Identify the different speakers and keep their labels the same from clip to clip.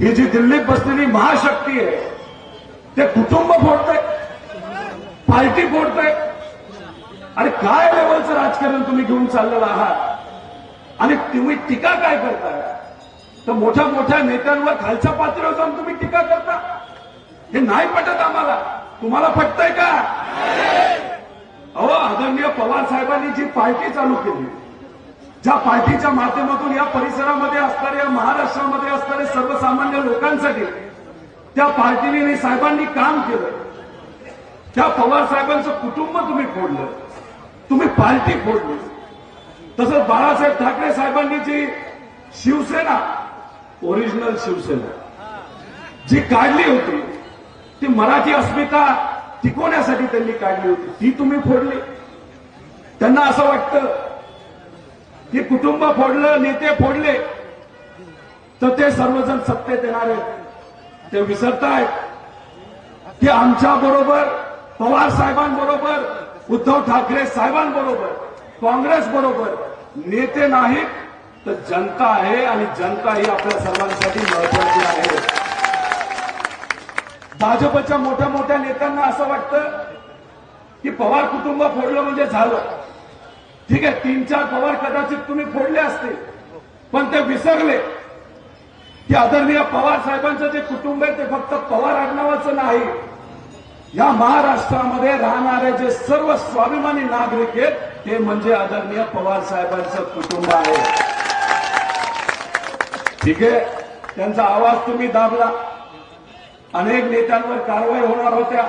Speaker 1: ही जी दिल्लीत बसलेली महाशक्ती आहे ते कुटुंब फोडतंय पार्टी फोडतंय. आणि काय लेवलचं राजकारण तुम्ही घेऊन चाललेलं आहात? आणि तुम्ही टीका काय करताय? तर मोठ्या मोठ्या नेत्यांवर खालच्या पातळीवर जाऊन तुम्ही टीका करता? हे नाही पटत आम्हाला. तुम्हाला पटतंय का? अहो आदरणीय पवार साहेबांनी जी पार्टी चालू केली ज्या पार्टीच्या माध्यमातून या परिसरामध्ये असणाऱ्या या महाराष्ट्रामध्ये असणाऱ्या सर्वसामान्य लोकांसाठी त्या पार्टीने आणि साहेबांनी काम केलं. त्या पवार साहेबांचं कुटुंब तुम्ही फोडलं. तुम्ही पार्टी फोडली. तसंच बाळासाहेब ठाकरे साहेबांनी जी शिवसेना ओरिजिनल शिवसेना जी काढली होती ती मराठी अस्मिता टिकवण्यासाठी त्यांनी काढली होती. ती तुम्ही फोडली. त्यांना असं वाटतं की कुटुंब फोडलं नेते फोडले तर ते सर्वजण सत्तेत येणार आहेत. ते विसरतायत. की आमच्या बरोबर पवार साहेबांबरोबर उद्धव ठाकरे साहेबांबरोबर काँग्रेस बरोबर नेते नाहीत तर जनता आहे आणि जनता ही आपल्या सर्वांसाठी महत्वाची आहे. भाजपच्या मोठ्या मोठ्या नेत्यांना असं वाटतं की पवार कुटुंब फोडलं म्हणजे झालं. ठीक आहे तीन चार पवार कदाचित तुम्ही फोडले असतील पण ते विसरले. की आदरणीय पवार साहेबांचं जे कुटुंब आहे ते फक्त पवार आडनावाचं नाही. या महाराष्ट्रामध्ये राहणारे जे सर्व स्वाभिमानी नागरिक आहेत ते म्हणजे आदरणीय पवार साहेबांचं कुटुंब आहे. ठीक आहे त्यांचा आवाज तुम्ही दाबला. अनेक नेत्यांवर कारवाई होणार होत्या.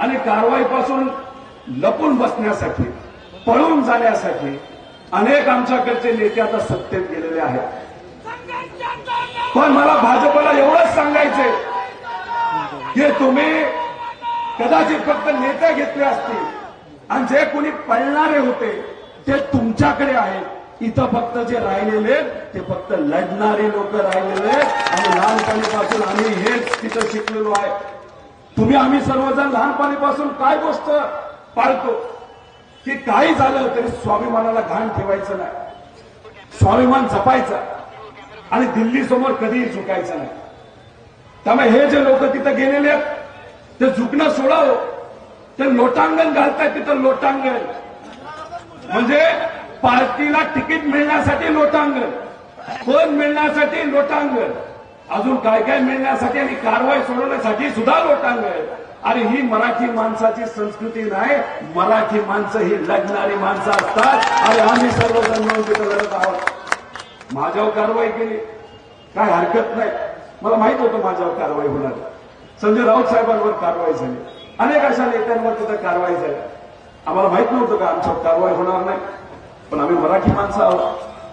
Speaker 1: आणि कारवाईपासून लपून बसण्यासाठी पळून जाण्यासाठी अनेक आमच्याकडचे नेते आता सत्तेत गेलेले आहेत. पण मला भाजपला एवढंच सांगायचंय की तुम्ही कदाचित फक्त नेते घेतले असतील आणि जे कोणी पळणारे होते ते तुमच्याकडे आहेत. इथं फक्त जे राहिलेले ते फक्त लढणारे लोक राहिलेले आणि लहानपणीपासून आम्ही हेच तिथं शिकलेलो आहे. तुम्ही आम्ही सर्वजण लहानपणीपासून काय गोष्ट पाळतो? की काही झालं तरी स्वाभिमानाला घाण ठेवायचं नाही. स्वाभिमान जपायचा. आणि दिल्ली समोर कधीही झुकायचं नाही. त्यामुळे हे जे लोक तिथं गेलेले आहेत ते झुकणं सोडावं. ते लोटांगण घालतायत तिथं लोटांगण. म्हणजे पार्टीला तिकीट मिळण्यासाठी लोटांगण. कोण मिळण्यासाठी लोटांगण? अजून काय काय मिळण्यासाठी आणि कारवाई सोडवण्यासाठी सुद्धा लोटांगण आणि ही मराठी माणसाची संस्कृती नाही. मराठी माणसं ही लढणारी माणसं असतात. आणि आम्ही सर्वजण मिळून तिथं लढत आहोत. माझ्यावर कारवाई केली. काय हरकत नाही. मला माहीत होतं माझ्यावर कारवाई होणार. संजय राऊत साहेबांवर कारवाई झाली. अनेक अशा नेत्यांवर तिथं कारवाई झाली. आम्हाला माहीत नव्हतं का आमच्यावर कारवाई होणार नाही. पण आम्ही मराठी माणसं आहोत.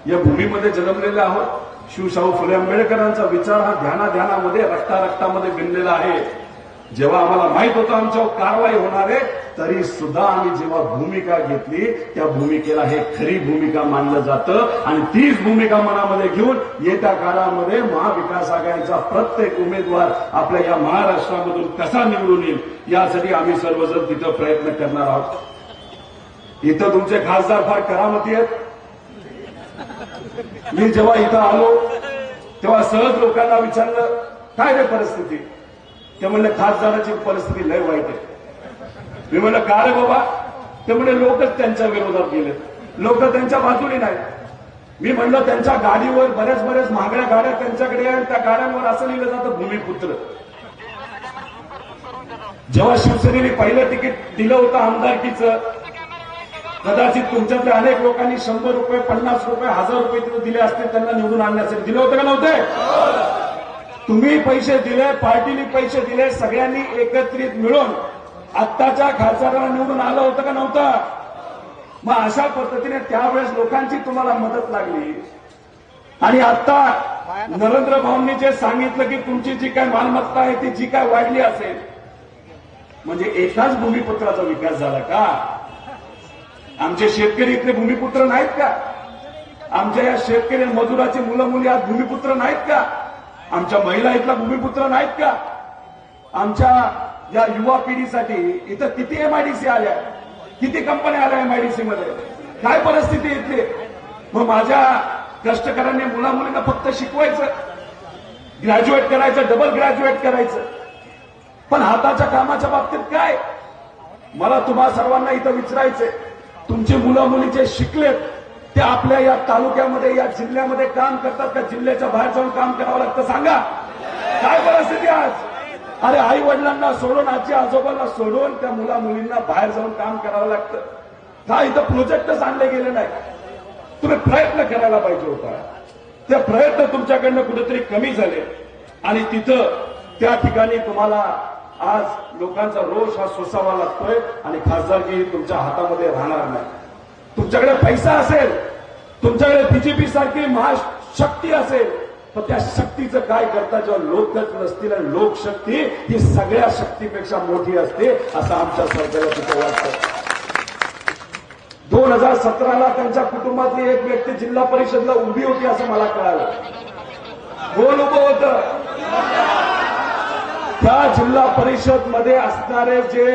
Speaker 1: या भूमीमध्ये जन्मलेले आहोत. शिवशाहू फुले आंबेडकरांचा विचार हा ध्याना ध्यानामध्ये रक्ता रक्तामध्ये भिनलेला आहे. जेव्हा आम्हाला माहीत होतं आमच्यावर कारवाई होणार आहे तरी सुद्धा आम्ही जेव्हा भूमिका घेतली त्या भूमिकेला हे खरी भूमिका मानलं जातं आणि तीच भूमिका मनामध्ये घेऊन येत्या काळामध्ये महाविकास आघाडीचा प्रत्येक उमेदवार आपल्या या महाराष्ट्रामधून कसा निवडून येईल यासाठी आम्ही सर्वजण तिथं प्रयत्न करणार आहोत. इथं तुमचे खासदार फार करामती आहेत. मी जेव्हा इथं आलो तेव्हा सहज लोकांना विचारलं काय रे परिस्थिती? ते म्हणले खासदाराची परिस्थिती लय वाईट आहे. मी म्हणलं का रे बाबा? ते म्हणजे लोकच त्यांच्या विरोधात गेले लोक त्यांच्या बाजूने नाही मी म्हणलं त्यांच्या गाडीवर बऱ्याच बऱ्याच महागड्या गाड्या त्यांच्याकडे आहेत त्या गाड्यांवर असं लिहिलं जातं भूमिपुत्र. जेव्हा शिवसेनेने पहिलं तिकीट दिलं होतं आमदारकीचं कदाचित तुमच्यातल्या अनेक लोकांनी शंभर रुपये पन्नास रुपये हजार रुपये तिथे दिले असते त्यांना निवडून आणण्यासाठी. दिले होते का नव्हते? तुम्ही पैसे दिले पार्टीने पैसे दिले सगळ्यांनी एकत्रित मिळून आत्ताच्या खासदारांना निवडून आलं होतं का नव्हतं? मग अशा पद्धतीने त्यावेळेस लोकांची तुम्हाला मदत लागली. आणि आता नरेंद्र भाऊंनी जे सांगितलं की तुमची जी काय मालमत्ता आहे ती जी काय वाढली असेल म्हणजे एकाच भूमिपुत्राचा विकास झाला का? आमचे शेतकरी इथले भूमिपुत्र नाहीत का? आमच्या या शेतकरी मजुराचे मुलं मुली आज भूमिपुत्र नाहीत का? आमच्या महिला इथला भूमिपुत्र नाहीत का? आमच्या या युवा पिढीसाठी इथं किती एमआयडीसी आल्या? किती कंपन्या आल्या एमआयडीसी मध्ये? काय परिस्थिती इथली? मग माझ्या कष्टकऱ्यांनी मुला मुलींना फक्त शिकवायचं ग्रॅज्युएट करायचं डबल ग्रॅज्युएट करायचं. पण हाताच्या कामाच्या बाबतीत काय? मला तुम्हा सर्वांना इथं विचारायचंय. तुमची मुलं मुली जे शिकलेत ते आपल्या या तालुक्यामध्ये या जिल्ह्यामध्ये काम करतात का? जिल्ह्याच्या बाहेर जाऊन काम करावं लागतं? सांगा. काय परिस्थिती आज? अरे आई वडिलांना सोडून आजी आजोबांना सोडून त्या मुला मुलींना बाहेर जाऊन काम करावं लागतं. का इथं प्रोजेक्टच आणले गेले नाही. तुम्ही प्रयत्न करायला पाहिजे होता. ते प्रयत्न तुमच्याकडनं कुठेतरी कमी झाले. आणि तिथं त्या ठिकाणी तुम्हाला आज लोकांचा रोष हा सोसावा लागतोय आणि खासदारकी तुमच्या हातामध्ये राहणार नाही. तुमच्याकडे पैसा असेल तुमच्याकडे बीजेपी सारखी महाशक्ती असेल पण त्या शक्तीचं काय करता जेव्हा लोकच नसतील आणि लोकशक्ती ही सगळ्या शक्तीपेक्षा मोठी असते असं आमच्या सरकारला तिथं वाटतं. दोन हजार सतराला त्यांच्या कुटुंबातली एक व्यक्ती जिल्हा परिषदला उभी होती असं मला कळालं. कोण उभं होतं? त्या जिल्हा परिषदमध्ये असणारे जे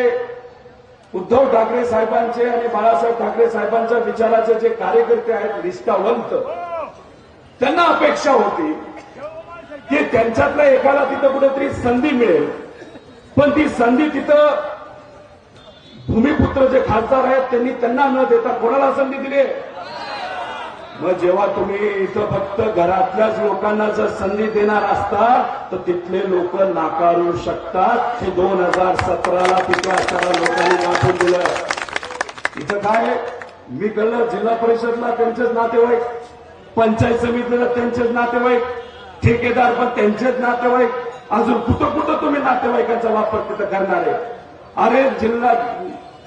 Speaker 1: उद्धव ठाकरे साहेबांचे आणि बाळासाहेब ठाकरे साहेबांच्या विचाराचे जे कार्यकर्ते आहेत निष्ठावंत त्यांना अपेक्षा होती की त्यांच्यातल्या एकाला तिथं कुठेतरी संधी मिळेल. पण ती संधी तिथं भूमिपुत्र जे खासदार आहेत त्यांनी त्यांना न देता कोणाला संधी दिली मग जेव्हा तुम्ही इथं फक्त घरातल्याच लोकांना जर संधी देणार असता तर तिथले लोक नाकारू शकतात. हे दोन हजार सतराला तिथे असणाऱ्या लोकांनी दाखवून दिलं. इथं काय? आहे? मी कळलं जिल्हा परिषदला त्यांचेच नातेवाईक पंचायत समितीला त्यांचेच नातेवाईक ठेकेदार पण त्यांचेच नातेवाईक. अजून कुठं कुठं तुम्ही नातेवाईकांचा वापर तिथं करणार? आहे अरे जिल्हा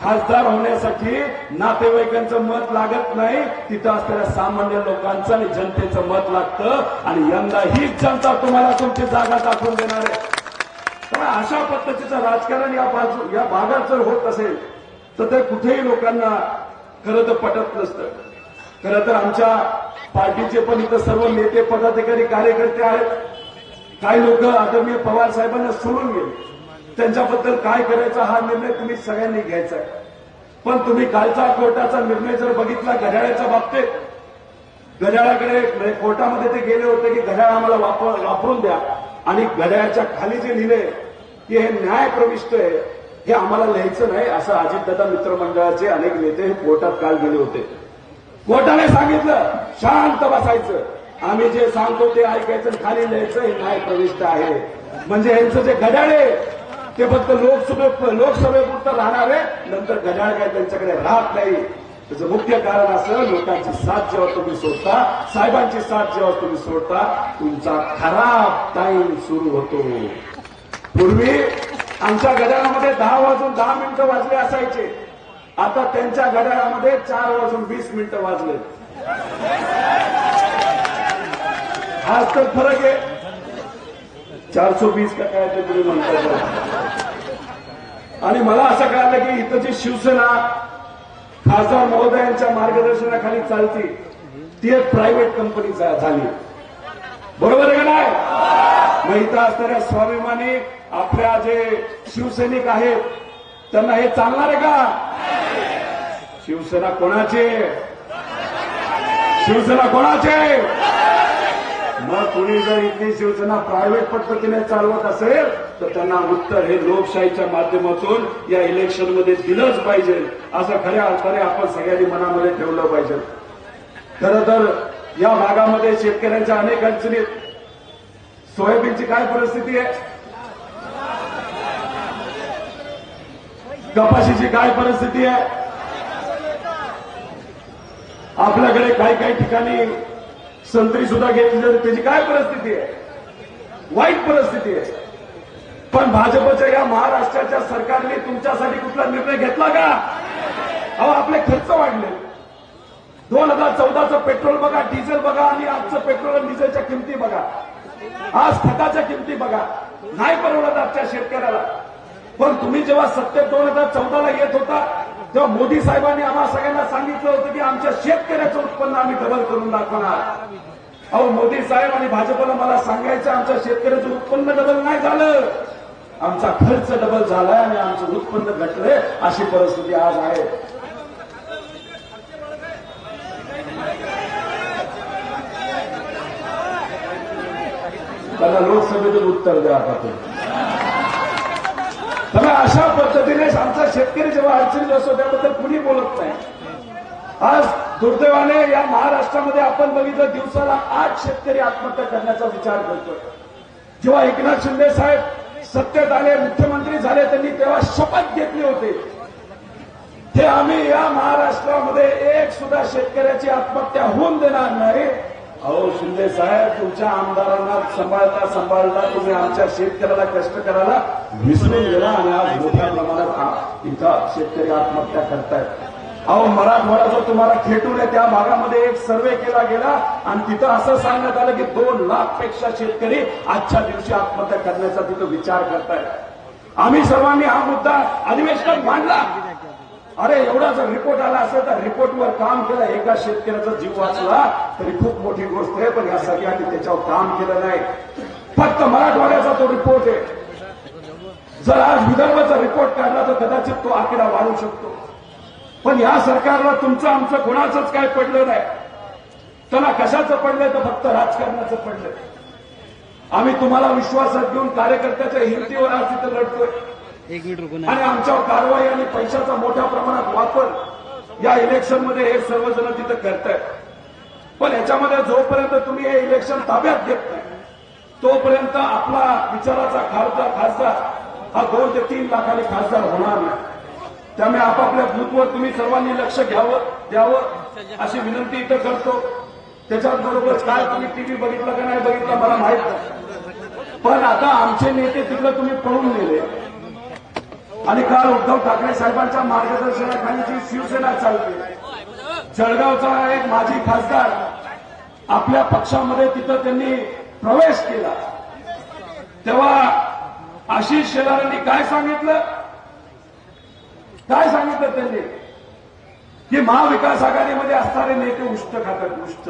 Speaker 1: खासदार होण्यासाठी नातेवाईकांचं मत लागत नाही. तिथं असलेल्या सामान्य लोकांचं आणि जनतेचं मत लागतं. आणि यंदा हीच जनता तुम्हाला तुमची जागा दाखवून देणार आहे. त्यामुळे अशा पद्धतीचं राजकारण या बाजू या भागात जर होत असेल तर ते कुठेही लोकांना खरं तर पटत नसतं. खरं तर आमच्या पार्टीचे पण इथं सर्व नेते पदाधिकारी कार्यकर्ते आहेत. काही लोक आदरणीय पवार साहेबांना सोडून गेले. त्यांच्याबद्दल काय करायचा हा निर्णय तुम्ही सगळ्यांनी घ्यायचा आहे. पण तुम्ही कालचा कोर्टाचा निर्णय जर बघितला घड्याळाच्या बाबतीत घड्याळाकडे म्हणजे कोर्टामध्ये ते गेले होते की घड्याळ आम्हाला वापर वापरून द्या. आणि घड्याळाच्या खाली जे लिहिले की हे न्याय प्रविष्ट आहे हे आम्हाला लिहायचं नाही असं अजितदादा मित्रमंडळाचे अनेक नेते हे कोर्टात काल गेले होते. कोर्टाने सांगितलं शांत बसायचं. आम्ही जे सांगतो ते ऐकायचं खाली लिहायचं हे न्याय प्रविष्ट आहे. म्हणजे यांचं जे घड्याळ आहे ते फक्त लोकसभे लोकसभेपुरतं राहणार आहे. नंतर घड्याळ काय त्यांच्याकडे राहत नाही. त्याचं मुख्य कारण असं लोकांची साथ जेव्हा तुम्ही सोडता साहेबांची साथ जेव्हा तुम्ही सोडता तुमचा खराब टाइम सुरू होतो. पूर्वी आमच्या घड्याळामध्ये दहा वाजून दहा मिनिटं वाजले असायचे. आता त्यांच्या घड्याळामध्ये चार वाजून वीस मिनिटं वाजले. आज तर फरक आहे. चारशे वीस का काय ते तुम्ही म्हणता आणि मला असं कळालं की इथं जी शिवसेना खासदार महोदयांच्या मार्गदर्शनाखाली चालती ती एक प्रायव्हेट कंपनी झाली. बरोबर आहे का नाही? मग इथं असणाऱ्या स्वाभिमानी आपल्या जे शिवसैनिक आहेत त्यांना हे चालणार आहे का? शिवसेना कोणाची? शिवसेना कोणाचे? मग कुणी जर इथली शिवसेना प्रायव्हेट पद्धतीने चालवत असेल तर त्यांना उत्तर हे लोकशाहीच्या माध्यमातून या इलेक्शनमध्ये दिलंच पाहिजे. असं खऱ्या अर्थाने आपण सगळ्यांनी मनामध्ये ठेवलं पाहिजे. खरं तर या भागामध्ये शेतकऱ्यांच्या अनेक अडचणी आहेत. सोयाबीनची काय परिस्थिती आहे? कपाशीची काय परिस्थिती आहे? आपल्याकडे काही काही ठिकाणी संत्री सुद्धा घेतली तर त्याची काय परिस्थिती आहे? वाईट परिस्थिती आहे. पण भाजपच्या या महाराष्ट्राच्या सरकारने तुमच्यासाठी कुठला निर्णय घेतला का? अहो आपले खर्च वाढले. दोन हजार चौदाचं पेट्रोल बघा डिझेल बघा आणि आजचं पेट्रोल आणि डिझेलच्या किमती बघा. आज खताच्या किमती बघा. नाही परवडत आजच्या शेतकऱ्याला. पण तुम्ही जेव्हा सत्तेत दोन हजार चौदाला येत होता तेव्हा मोदी साहेबांनी आम्हाला सगळ्यांना सांगितलं होतं की आमच्या शेतकऱ्याचं उत्पन्न आम्ही डबल करून दाखवणार. अहो मोदी साहेब आणि भाजपला मला सांगायचं आमच्या शेतकऱ्याचं उत्पन्न डबल नाही झालं. आमचा खर्च डबल झालाय आणि आमचं उत्पन्न घटलंय अशी परिस्थिती आज आहे. त्याला लोकसभेतून उत्तर द्या आपण अशा पद्धतीने आमचा शेतकरी जेव्हा अडचणीत असतो त्याबद्दल कुणी बोलत नाही. आज दुर्दैवाने या महाराष्ट्रामध्ये आपण बघितलं दिवसाला आठ शेतकरी आत्महत्या करण्याचा विचार करतोय. जेव्हा एकनाथ शिंदे साहेब सत्तेत आले मुख्यमंत्री झाले त्यांनी तेव्हा शपथ घेतली होती. की आम्ही या महाराष्ट्रामध्ये एक सुद्धा शेतकऱ्याची आत्महत्या होऊन देणार नाही. अहो शिंदे साहेब तुमच्या आमदारांना सांभाळता सांभाळता तुम्ही आमच्या शेतकऱ्याला कष्ट करायला विसरून गेला आणि आज मोठ्या प्रमाणात इथं शेतकरी आत्महत्या करतायत. अहो मराठवाडा जो तुम्हाला खेटून आहे त्या भागामध्ये एक सर्वे केला गेला आणि तिथं असं सांगण्यात आलं की दोन लाखपेक्षा शेतकरी आजच्या दिवशी आत्महत्या करण्याचा तिथं विचार करतायत. आम्ही सर्वांनी हा मुद्दा अधिवेशनात मांडला. अरे एवढा जर रिपोर्ट आला असेल तर रिपोर्टवर काम केलं एका शेतकऱ्याचा जीव वाचला तरी खूप मोठी गोष्ट आहे पण या सगळ्यांनी त्याच्यावर काम केलं नाही. फक्त मराठवाड्याचा तो रिपोर्ट आहे. जर आज विदर्भाचा रिपोर्ट काढला तर कदाचित तो आकडा वाढू शकतो. पण या सरकारला तुमचं आमचं कोणाचंच काय पडलं नाही. त्यांना कशाचं पडलंय? तर फक्त राजकारणाचं पडलंय. आम्ही तुम्हाला विश्वासात घेऊन कार्यकर्त्याच्या हिमतीवर आज तिथं लढतोय. आणि आमच्यावर कारवाई आणि पैशाचा मोठ्या प्रमाणात वापर या इलेक्शनमध्ये हे सर्वजण तिथं करतायत. पण याच्यामध्ये जोपर्यंत तुम्ही हे इलेक्शन ताब्यात घेत नाही तोपर्यंत आपला विचाराचा खासदार खासदार हा दोन ते तीन लाखाने खासदार होणार नाही. त्यामुळे आपापल्या बूथवर तुम्ही सर्वांनी लक्ष घ्यावं द्यावं अशी विनंती इथं करतो. त्याच्याच बरोबर काय तुम्ही टीव्ही बघितलं का नाही बघितलं मला माहीत नाही. पण आता आमचे नेते तिकडे तुम्ही पळून गेले आणि काल उद्धव ठाकरे साहेबांच्या मार्गदर्शनाखाली जी शिवसेना चालते जळगावचा एक माजी खासदार आपल्या पक्षामध्ये तिथं त्यांनी प्रवेश केला. तेव्हा आशिष शेलारांनी काय सांगितलं? काय सांगितलं त्यांनी? की महाविकास आघाडीमध्ये असणारे नेते उष्ट खातात उष्ट.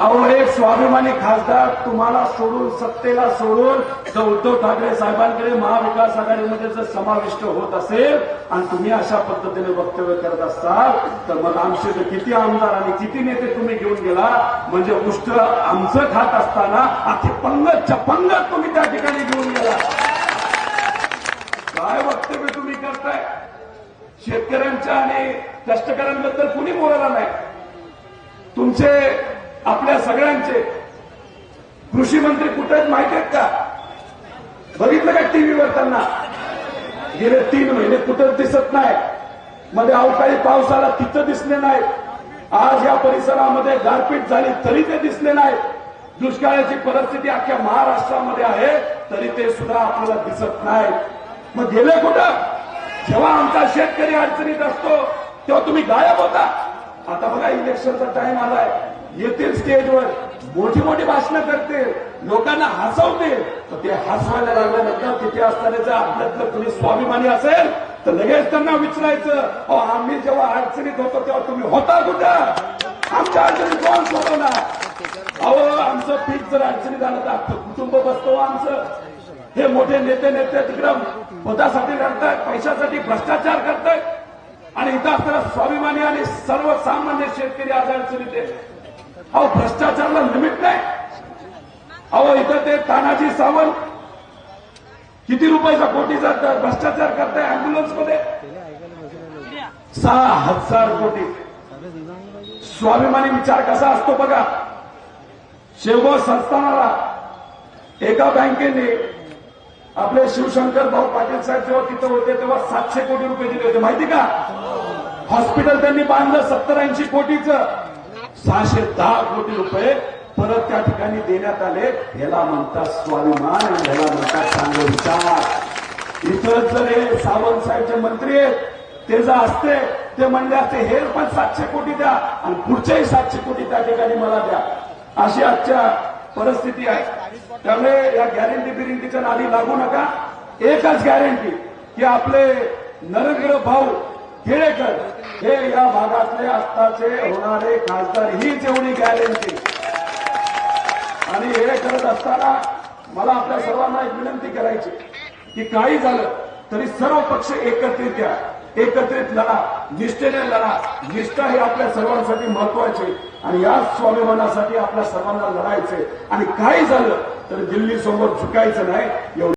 Speaker 1: अहो एक स्वाभिमानी खासदार तुम्हाला सोडून सत्तेला सोडून जर उद्धव ठाकरे साहेबांकडे महाविकास आघाडीमध्ये जर समाविष्ट होत असेल आणि तुम्ही अशा पद्धतीने वक्तव्य करत असाल तर मग आमचे किती आमदार आणि किती नेते तुम्ही घेऊन गेला? म्हणजे उष्ट आमचं खात असताना अख्खे पंगतच्या पंगत तुम्ही त्या ठिकाणी घेऊन गेला. काय वक्तव्य तुम्ही करताय? शेतकऱ्यांच्या आणि कष्टकऱ्यांबद्दल कुणी बोलायला नाही? तुमचे आपल्या सगळ्यांचे. कृषी मंत्री कुठे आहेत माहीत आहेत का? बघितलं का टीव्हीवर त्यांना? गेले तीन महिने कुठं दिसत नाही. मध्ये अवकाळी पाऊस आला तिथं दिसले नाही. आज या परिसरामध्ये गारपीट झाली तरी ते दिसले नाही. दुष्काळाची परिस्थिती अख्ख्या महाराष्ट्रामध्ये आहे तरी ते सुद्धा आपल्याला दिसत नाही. मग गेले कुठं? जेव्हा आमचा शेतकरी अडचणीत असतो तेव्हा तुम्ही गायब होता. आता बघा इलेक्शनचा टाइम आलाय. येतील स्टेजवर मोठी मोठी भाषणं करते लोकांना हसवते तर ते हसवायला लागल्यानंतर तिथे असताना आपल्यातलं कुणी स्वाभिमानी असेल तर लगेच त्यांना विचारायचं अहो आम्ही जेव्हा अडचणीत होतो तेव्हा तुम्ही होता कुठं? आमच्या अडचणीत कोण सोडवणार अहो आमचं पीक जर अडचणी झालं तर आपलं कुटुंब बसतो आमचं. हे मोठे नेते नेते तिकडं पदासाठी लढतायत पैशासाठी भ्रष्टाचार करतायत. आणि इथं असताना स्वाभिमानी आणि सर्वसामान्य शेतकरी आज अडचणीत आहे अहो भ्रष्टाचाराला लिमिट नाही. अहो इथं ते तानाजी सावंत किती रुपयाचा कोटीचा भ्रष्टाचार करताय अँब्युलन्समध्ये? सहा हजार कोटी. स्वाभिमानी विचार कसा असतो बघा. शेवगाव संस्थानाला एका बँकेने आपले शिवशंकर भाऊ पाटील साहेब जेव्हा तिथं होते तेव्हा सातशे कोटी रुपये दिले होते. माहिती का? हॉस्पिटल त्यांनी बांधलं सत्तर ऐंशी कोटीचं. सहाशे दहा कोटी रुपये परत त्या ठिकाणी देण्यात आले. याला म्हणतात स्वाभिमान आणि ह्याला म्हणतात चांगले विचार. इथं जर हे सावंत साहेबचे मंत्री आहेत ते जर असते ते म्हणले असते हे पण सातशे कोटी द्या आणि पुढचेही सातशे कोटी त्या ठिकाणी मला द्या. अशी आजच्या परिस्थिती आहे. त्यामुळे या गॅरंटी बिरंटीच्या नादी लागू नका. एकच गॅरंटी की आपले नरेंद्र भाऊ केळेकर हे या भागातले आत्ताचे होणारे खासदार ही जेवढी गॅरंटी. आणि हे करत असताना मला आपल्या सर्वांना एक विनंती करायची की काही झालं तरी सर्व पक्ष एकत्रित या. एकत्रित लढा निष्ठेने लढा. निष्ठा हे आपल्या सर्वांसाठी महत्वाची आणि या स्वाभिमानासाठी आपल्या सर्वांना लढायचे आणि काही झालं तर दिल्ली समोर झुकायचं नाही. एवढं